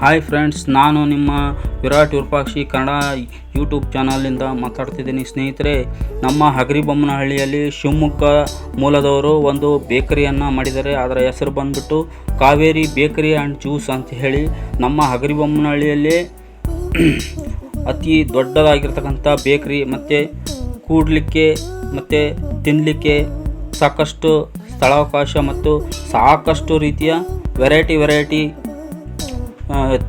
Hi friends ನಾನು ನಿಮ್ಮ Virat Virupakshi Kannada YouTube ಚಾನಲ್ನಿಂದ ಮಾತಾಡ್ತಿದ್ದೀನಿ. ಸ್ನೇಹಿತರೆ, ನಮ್ಮ ಹಗರಿಬೊಮ್ಮನಹಳ್ಳಿಯಲ್ಲಿ ಶಿವಮೊಗ್ಗ ಮೂಲದವರು ಒಂದು ಬೇಕರಿಯನ್ನು ಮಾಡಿದ್ದಾರೆ. ಅದರ ಹೆಸರು ಬಂದ್ಬಿಟ್ಟು ಕಾವೇರಿ ಬೇಕರಿ ಆ್ಯಂಡ್ ಜ್ಯೂಸ್ ಅಂತ ಹೇಳಿ. ನಮ್ಮ ಹಗರಿಬೊಮ್ಮನಹಳ್ಳಿಯಲ್ಲಿ ಅತಿ ದೊಡ್ಡದಾಗಿರ್ತಕ್ಕಂಥ ಬೇಕರಿ ಮತ್ತು ಕೂಡಲಿಕ್ಕೆ ಮತ್ತು ತಿನ್ನಲಿಕ್ಕೆ ಸಾಕಷ್ಟು ಸ್ಥಳಾವಕಾಶ ಮತ್ತು ಸಾಕಷ್ಟು ರೀತಿಯ ವೆರೈಟಿ ವೆರೈಟಿ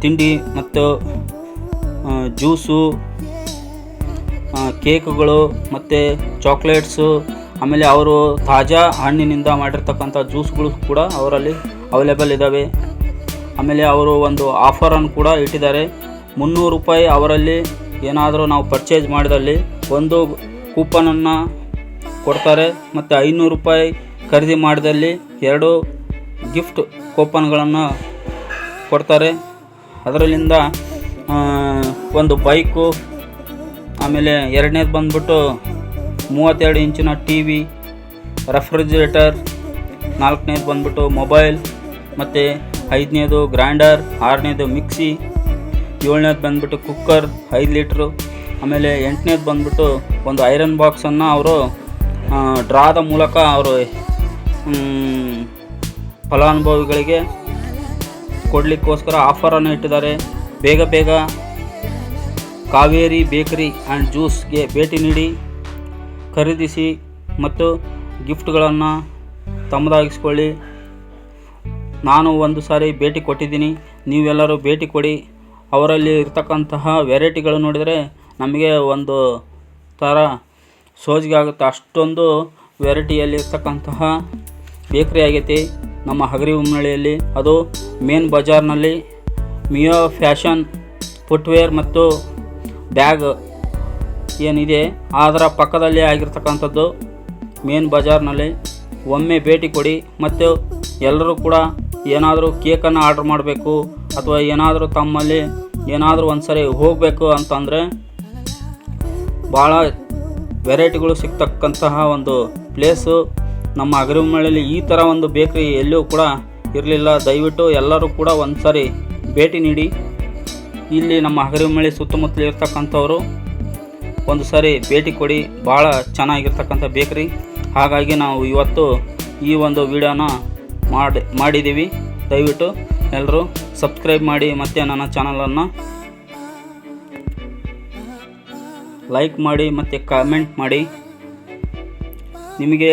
ತಿಂಡಿ ಮತ್ತು ಜ್ಯೂಸು ಕೇಕ್ಗಳು ಮತ್ತು ಚಾಕ್ಲೇಟ್ಸು, ಆಮೇಲೆ ಅವರು ತಾಜಾ ಹಣ್ಣಿನಿಂದ ಮಾಡಿರ್ತಕ್ಕಂಥ ಜ್ಯೂಸ್ಗಳು ಕೂಡ ಅವರಲ್ಲಿ ಅವೈಲೇಬಲ್ ಇದ್ದಾವೆ. ಆಮೇಲೆ ಅವರು ಒಂದು ಆಫರನ್ನು ಕೂಡ ಇಟ್ಟಿದ್ದಾರೆ. ಮುನ್ನೂರು ರೂಪಾಯಿ ಅವರಲ್ಲಿ ಏನಾದರೂ ನಾವು ಪರ್ಚೇಸ್ ಮಾಡಿದಲ್ಲಿ ಒಂದು ಕೂಪನನ್ನು ಕೊಡ್ತಾರೆ ಮತ್ತು ಐನೂರು ರೂಪಾಯಿ ಖರೀದಿ ಮಾಡಿದಲ್ಲಿ ಎರಡು ಗಿಫ್ಟ್ ಕೂಪನ್ಗಳನ್ನು ಕೊಡ್ತಾರೆ. ಅದರಲ್ಲಿಂದ ಒಂದು ಬೈಕು, ಆಮೇಲೆ ಎರಡನೇದು ಬಂದ್ಬಿಟ್ಟು ಮೂವತ್ತೆರಡು ಇಂಚಿನ ಟಿ ವಿ, ರೆಫ್ರಿಜಿರೇಟರ್, ನಾಲ್ಕನೇದು ಬಂದ್ಬಿಟ್ಟು ಮೊಬೈಲ್, ಮತ್ತು ಐದನೇದು ಗ್ರೈಂಡರ್, ಆರನೇದು ಮಿಕ್ಸಿ, ಏಳನೇದು ಬಂದ್ಬಿಟ್ಟು ಕುಕ್ಕರ್ ಐದು ಲೀಟ್ರು, ಆಮೇಲೆ ಎಂಟನೇದು ಬಂದ್ಬಿಟ್ಟು ಒಂದು ಐರನ್ ಬಾಕ್ಸನ್ನು ಅವರು ಡ್ರಾದ ಮೂಲಕ ಅವರು ಫಲಾನುಭವಿಗಳಿಗೆ ಕೊಡಲಿಕ್ಕೋಸ್ಕರ ಆಫರನ್ನು ಇಟ್ಟಿದ್ದಾರೆ. ಬೇಗ ಬೇಗ ಕಾವೇರಿ ಬೇಕರಿ ಆ್ಯಂಡ್ ಜ್ಯೂಸ್ಗೆ ಭೇಟಿ ನೀಡಿ, ಖರೀದಿಸಿ ಮತ್ತು ಗಿಫ್ಟ್ಗಳನ್ನು ತಮ್ಮದಾಗಿಸ್ಕೊಳ್ಳಿ. ನಾನು ಒಂದು ಸಾರಿ ಭೇಟಿ ಕೊಟ್ಟಿದ್ದೀನಿ. ನೀವೆಲ್ಲರೂ ಭೇಟಿ ಕೊಡಿ. ಅವರಲ್ಲಿ ಇರ್ತಕ್ಕಂತಹ ವೆರೈಟಿಗಳು ನೋಡಿದರೆ ನಮಗೆ ಒಂದು ಥರ ಸೋಜಿಗೆ ಆಗುತ್ತೆ. ಅಷ್ಟೊಂದು ವೆರೈಟಿಯಲ್ಲಿ ಇರ್ತಕ್ಕಂತಹ ಬೇಕ್ರಿ ಆಗೈತಿ. ನಮ್ಮ ಹಗರಿ ಉಮ್ಮನಳ್ಳಿಯಲ್ಲಿ ಅದು ಮೇನ್ ಬಜಾರ್ನಲ್ಲಿ ಮಿಯೋ ಫ್ಯಾಷನ್ ಫುಟ್ವೇರ್ ಮತ್ತು ಬ್ಯಾಗ್ ಏನಿದೆ, ಅದರ ಪಕ್ಕದಲ್ಲಿ ಆಗಿರ್ತಕ್ಕಂಥದ್ದು ಮೇನ್ ಬಜಾರ್ನಲ್ಲಿ. ಒಮ್ಮೆ ಭೇಟಿ ಕೊಡಿ, ಮತ್ತು ಎಲ್ಲರೂ ಕೂಡ ಏನಾದರೂ ಕೇಕನ್ನು ಆರ್ಡ್ರ್ ಮಾಡಬೇಕು, ಅಥವಾ ಏನಾದರೂ ತಮ್ಮಲ್ಲಿ ಏನಾದರೂ ಒಂದು ಸರಿ ಹೋಗಬೇಕು ಅಂತಂದರೆ ಭಾಳ ವೆರೈಟಿಗಳು ಸಿಗ್ತಕ್ಕಂತಹ ಒಂದು ಪ್ಲೇಸು. ನಮ್ಮ ಅಗರಿಮಳೆಯಲ್ಲಿ ಈ ಥರ ಒಂದು ಬೇಕ್ರಿ ಎಲ್ಲೂ ಕೂಡ ಇರಲಿಲ್ಲ. ದಯವಿಟ್ಟು ಎಲ್ಲರೂ ಕೂಡ ಒಂದು ಸಾರಿ ಭೇಟಿ ನೀಡಿ. ಇಲ್ಲಿ ನಮ್ಮ ಹಗರಿಮಳ್ಳಿ ಸುತ್ತಮುತ್ತಲು ಇರ್ತಕ್ಕಂಥವ್ರು ಒಂದು ಸಾರಿ ಭೇಟಿ ಕೊಡಿ. ಭಾಳ ಚೆನ್ನಾಗಿರ್ತಕ್ಕಂಥ ಬೇಕ್ರಿ. ಹಾಗಾಗಿ ನಾವು ಇವತ್ತು ಈ ಒಂದು ವಿಡಿಯೋನ ಮಾಡಿ, ಮಾಡಿದ್ದೀವಿ. ದಯವಿಟ್ಟು ಎಲ್ಲರೂ ಸಬ್ಸ್ಕ್ರೈಬ್ ಮಾಡಿ ಮತ್ತು ನನ್ನ ಚಾನಲನ್ನು ಲೈಕ್ ಮಾಡಿ ಮತ್ತು ಕಾಮೆಂಟ್ ಮಾಡಿ. ನಿಮಗೆ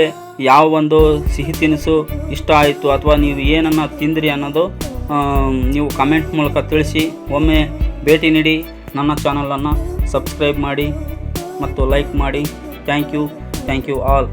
ಯಾವ ಒಂದು ಸಿಹಿ ತಿನಿಸು ಇಷ್ಟ ಆಯಿತು ಅಥವಾ ನೀವು ಏನನ್ನು ತಿಂದ್ರಿ ಅನ್ನೋದು ನೀವು ಕಮೆಂಟ್ ಮೂಲಕ ತಿಳಿಸಿ. ಒಮ್ಮೆ ಭೇಟಿ ನೀಡಿ. ನನ್ನ ಚಾನಲನ್ನು ಸಬ್ಸ್ಕ್ರೈಬ್ ಮಾಡಿ ಮತ್ತು ಲೈಕ್ ಮಾಡಿ. Thank you thank you all